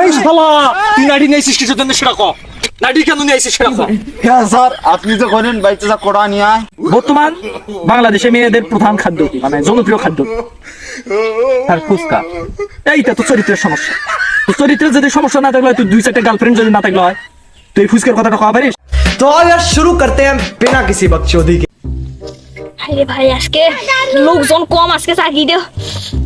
এই শালা তুই নাইটি নিয়েছিস কিসের জন্য সেটা ক নাইটি কেন নিয়েছিস সেটা ক হ্যাঁ স্যার আপনি তো করেন বাইতে যা কোড়া নিয়ে আয় বর্তমান বাংলাদেশে মেয়েদের প্রধান খাদ্য কি মানে জনপ্রিয় খাদ্য কি? আর ফুচকা এইটা তো চরিত্রের সমস্যা তো চরিত্রের যদি সমস্যা না থাকলে হয়, তুই দুই চারটে গার্লফ্রেন্ড যদি না থাকলে হয় তুই ফুচকার কথাটা কওয়া পারিস तो अब यार शुरू करते हैं बिना किसी बकचोदी के আরে ভাই আজকে লোকজন কম আজকে চাকরি দে।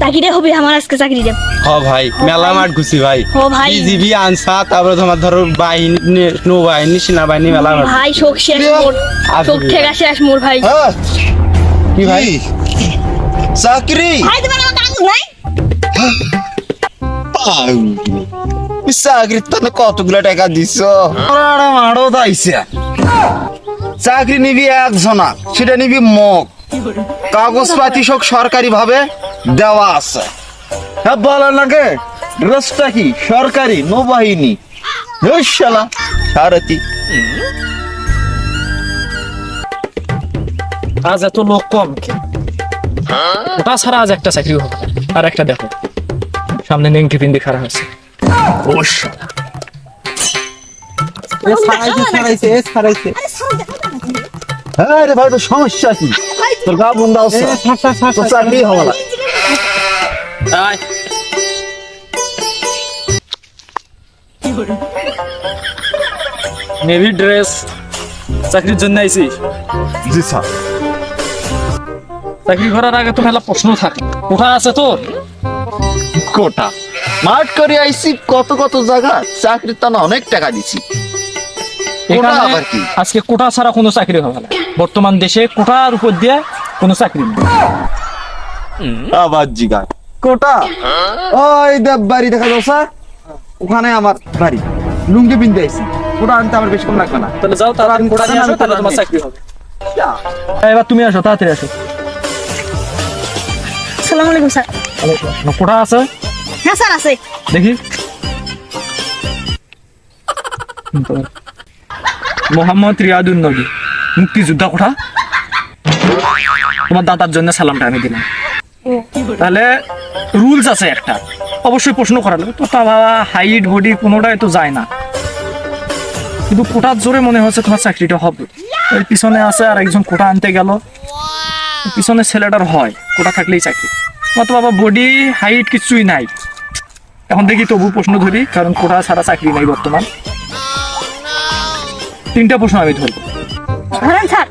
চাকরি দে হবে আমার আজকে চাকরি দে। হ ভাই মেলা মাঠ ঘুষি ভাই। ও ভাই। জিবি আনসা তারপরে তোমার ধরো বাহিনী নৌবাহিনী সেনাবাহিনী মেলা মাঠ। ভাই শোক শেষ মোর। শোক ঠেকা শেষ মোর ভাই। কি ভাই? চাকরি? ভাই তোমার কাগজ নাই? চাকরি তো কতগুলো টাকা দিছ? মারো তাইছে চাকরি নিবি একজনা সেটা নিবি মগ। কাগজপাতি সব সরকারি ভাবে দেওয়া আছে। হ্যাঁ বলার লাগে ড্রেসটা কি সরকারি নৌবাহিনী শালা সারথি। আজ এত লোক কম কে? ওটা ছাড়া আজ একটা চাকরি হবে আর একটা দেখো সামনে নেংটি পিন্দি খারাপ আছে। হ্যাঁ রে ভাই সমস্যা কি? বন্ধ আছে। তোর চাকরি হবে না। আয়। নেভি ড্রেস চাকরির জন্য আইছিস জি স্যার। চাকরি করার আগে তো মেলা প্রশ্ন থাকে। কোথা আছে তোর? কোটা মাঠ করে আইসি কত কত জায়গা চাকরির তো না অনেক টাকা দিছি। কোটা আবার কি? আজকে কোটা ছাড়া কোনো চাকরি হবে না। বর্তমান দেশে কোটার উপর দিয়ে কোনো চাকরি নেই। আবার জিগা কোটা? ওই দেব বাড়ি দেখা যাও স্যার। ওখানে আমার বাড়ি। লুঙ্গি পিনতে আইসি কোটা আনতে আমার বেশি কম লাগবে না। তাহলে যাও তারা কোটা নিয়ে আসো তাহলে তোমার চাকরি হবে। হ্যাঁ, এবার তুমি আসো তাড়াতাড়ি আসো। আসসালামু আলাইকুম স্যার। কোটা আছে? হ্যাঁ স্যার আছে। দেখি। মোহাম্মদ রিয়াদুল নবী মুক্তিযোদ্ধা কোঠা? তোমার দাদার জন্য সালামটা আমি দিলাম। তাহলে রুলস আছে একটা। অবশ্যই প্রশ্ন করা লাগবে তো তা বাবা, হাইট বডি কোনোটাই তো যায় না। কিন্তু কোটার জোরে মনে হচ্ছে তোমার চাকরিটা হবে। এর পিছনে আছে আর একজন কোটা আনতে গেল। পিছনে ছেলেটার হয়, কোটা থাকলেই চাকরি। তোমার তো বাবা বডি হাইট কিছুই নাই। এখন দেখি তবু প্রশ্ন ধরি, কারণ কোটা ছাড়া চাকরি নাই বর্তমান। তিনটা প্রশ্ন আমি ধরবো। ধরেন স্যার।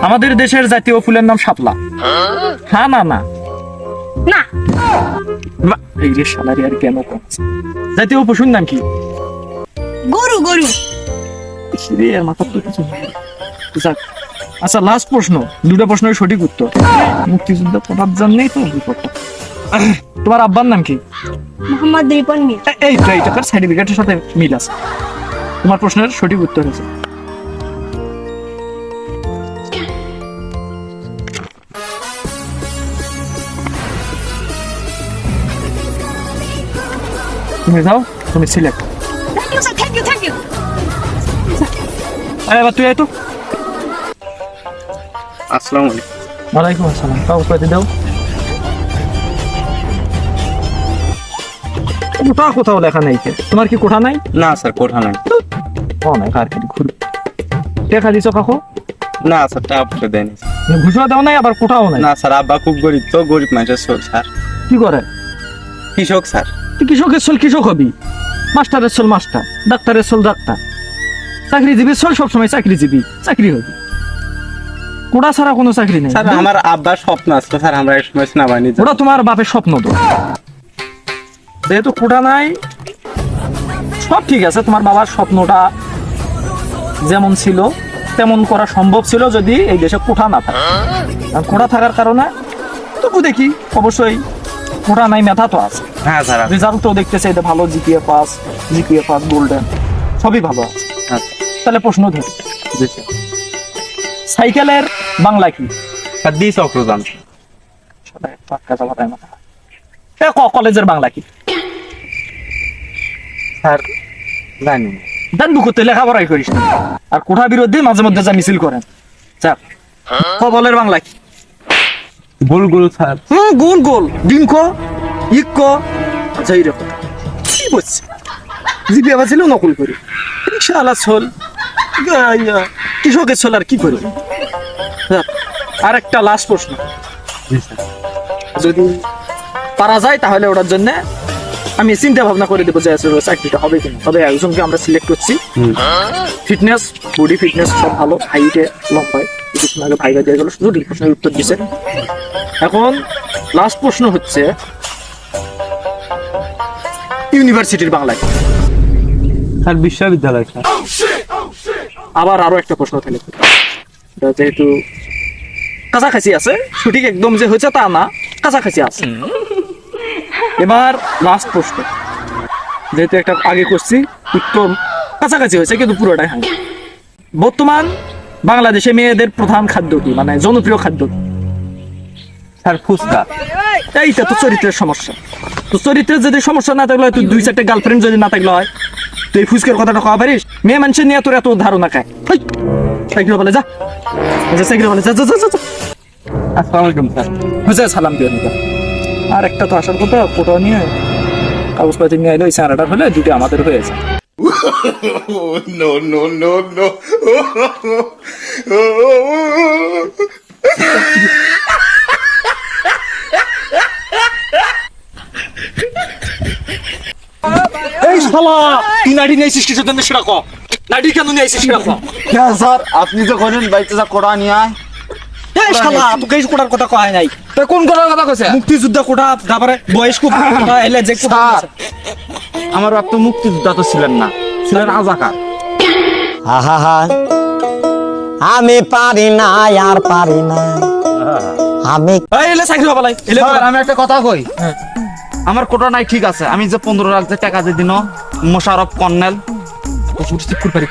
আমাদের দেশের জাতীয় ফুলের নাম শাপলা হ্যাঁ না না না এই যে সালারি আর কেন কম জাতীয় পশুর নাম কি গরু গরু রে, মাথার তো কিছু। যাক। আচ্ছা লাস্ট প্রশ্ন দুটো প্রশ্নের সঠিক উত্তর মুক্তিযুদ্ধ পড়ার জন্যই তো বিপদটা তোমার আব্বার নাম কি মোহাম্মদ রিপন মির এই তো এইটাকার সার্টিফিকেটের সাথে মিল আছে তোমার প্রশ্নের সঠিক উত্তর হয়েছে তুমি যাও তুমি select thank you sir thank you thank you এবার তুই তো। আসসালামু আলাইকুম। ওয়ালাইকুম আসসালাম। কাগজপাতি দাও। কোথা কোথাও লেখা নাই তোমার কি কোঠা নাই? না স্যার কোঠা নাই। ও নাই আর কি ঘুরে দেখা দিছো কাকু? না স্যার টাকা পয়সা দেয়নি ঘুষা দাও নাই আবার কোঠাও নাই। না স্যার আব্বা খুব গরিব তো গরিব মানুষের স্যার। কি করে? কৃষক স্যার। তুই কৃষকের চল কৃষক হবি? মাস্টারের চল মাস্টার ডাক্তারের চল ডাক্তার। চাকরিজীবীর চল সবসময় চাকরিজীবী চাকরি হবি। কোটা ছাড়া কোনো চাকরি নেই। স্যার আমার আব্বার স্বপ্ন আছে স্যার আমরা এক সময় সেনাবাহিনী যাব। ওটা তোমার বাপের স্বপ্ন তো। যেহেতু কোটা নাই সব ঠিক আছে তোমার বাবার স্বপ্নটা যেমন ছিল তেমন করা সম্ভব ছিল যদি এই দেশে কোঠা না থাকে। আর কোঠা থাকার কারণে তবু দেখি অবশ্যই কোঠা নাই মেধা তো আছে। হ্যাঁ স্যার রেজাল্ট দেখতেছে এটা ভালো GPA pass GPA pass golden সবই ভালো আছে। আচ্ছা। তাহলে প্রশ্ন ধরি। স্যার। সাইকেলের বাংলা কি? স্যার কলেজের বাংলা কি? স্যার জানি। দেন লেখাপড়াই করিস না। আর কোঠা বিরোধী মাঝে মধ্যে যা মিছিল করেন। যাক কবলের বাংলা কি? গোল গোল স্যার। হুম গোল গোল ডিঙ্ক ইক্ক আচ্ছা এইরকম কি করছে জিপি আবার ছিল নকল করি। রিক্সাওয়ালা ছোল। কৃষকের ছোল আর কি করি? আর একটা লাস্ট প্রশ্ন। যদি পারা যায় তাহলে ওটার জন্য আমি চিন্তা ভাবনা করে দেবো যে চাকরিটা হবে কিনা। তবে একজনকে আমরা সিলেক্ট করছি। ফিটনেস বডি ফিটনেস সব ভালো। হাইটে লম্বায় কিছুক্ষণ আগে ভাইবা দিয়ে গেল জটিল প্রশ্নের উত্তর দিছে। এখন লাস্ট প্রশ্ন হচ্ছে ইউনিভার্সিটির বাংলায়। স্যার বিশ্ববিদ্যালয় স্যার। আবার আরও একটা প্রশ্ন থাকে যেহেতু কাছাকাছি আছে সঠিক একদম যে হয়েছে তা না কাছাকাছি আছে। এবার লাস্ট প্রশ্ন। যেহেতু একটা আগে করছি উত্তর কাছাকাছি হয়েছে কিন্তু পুরোটাই হয় বর্তমান বাংলাদেশে মেয়েদের প্রধান খাদ্য কি? মানে জনপ্রিয় খাদ্য? স্যার ফুচকা। এইটা তো চরিত্রের সমস্যা। তো চরিত্রের যদি সমস্যা না থাকলে তুই দুই চারটে গার্লফ্রেন্ড যদি না থাকলে হয় তুই ফুচকের কথাটা কওয়া পারিস? মেয়ে মানুষের নিয়ে তোর এত ধারণা খায় সাইকেল বলে যা। আচ্ছা, সাইকেল বলে যা যা যা যা, আসসালামু আলাইকুম স্যার। হয়েছে সালাম দিয়ে নিতে আর একটা তো আসার কথা ফটো নিয়ে কাগজপাতি নিয়ে এলো এই স্যারাটার হলে দুটো আমাদের হয়েছে এই শালা তুই নাড়ি নিয়ে আইসিস কিসের জন্য সেটা ক? নাড়ি কেন নিয়ে আইসিস সেটা ক? হ্যাঁ স্যার আপনি যে করেন বাইতে যা কোড়া নিয়ে আয়। এই শালা তোকে এই কোটার কথা কয় নাই। তা কোন কথা কইছে? মুক্তিযোদ্ধা কোটা তারপরে বয়স্ক কোটা এলে যে স্যার আমার বাপ তো মুক্তিযোদ্ধা তো ছিলেন না ছিলেন আজাকার আহা আমি পারি না আর পারি না। আমি এই এলে চাকরি আমি একটা কথা কই। আমার কোটা নাই ঠিক আছে। আমি যে পনেরো লাখ যে টাকা দিয়ে দিন মোশারফ কর্নেল। ঠিক করে পারি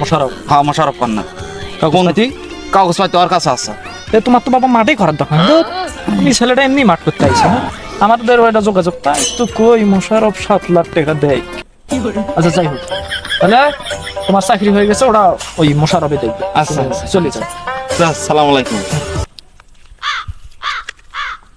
মোশারফ? হ্যাঁ মোশারফ কর্নেল। কাগজপাতি ওর কাছে আছে। এ তোমার তো বাবা মাঠে করার দোকান তো তুমি ছেলেটা এমনি মাঠ করতে আইছে না আমাদের ওইটা যোগাযোগ তাই তো কই মোশারফ সাত লাখ টাকা দেয়। আচ্ছা যাই হোক। তাহলে তোমার চাকরি হয়ে গেছে ওরা ওই মোশারফে দেখবে। আচ্ছা, আচ্ছা। চলে যাও। সালাম আলাইকুম।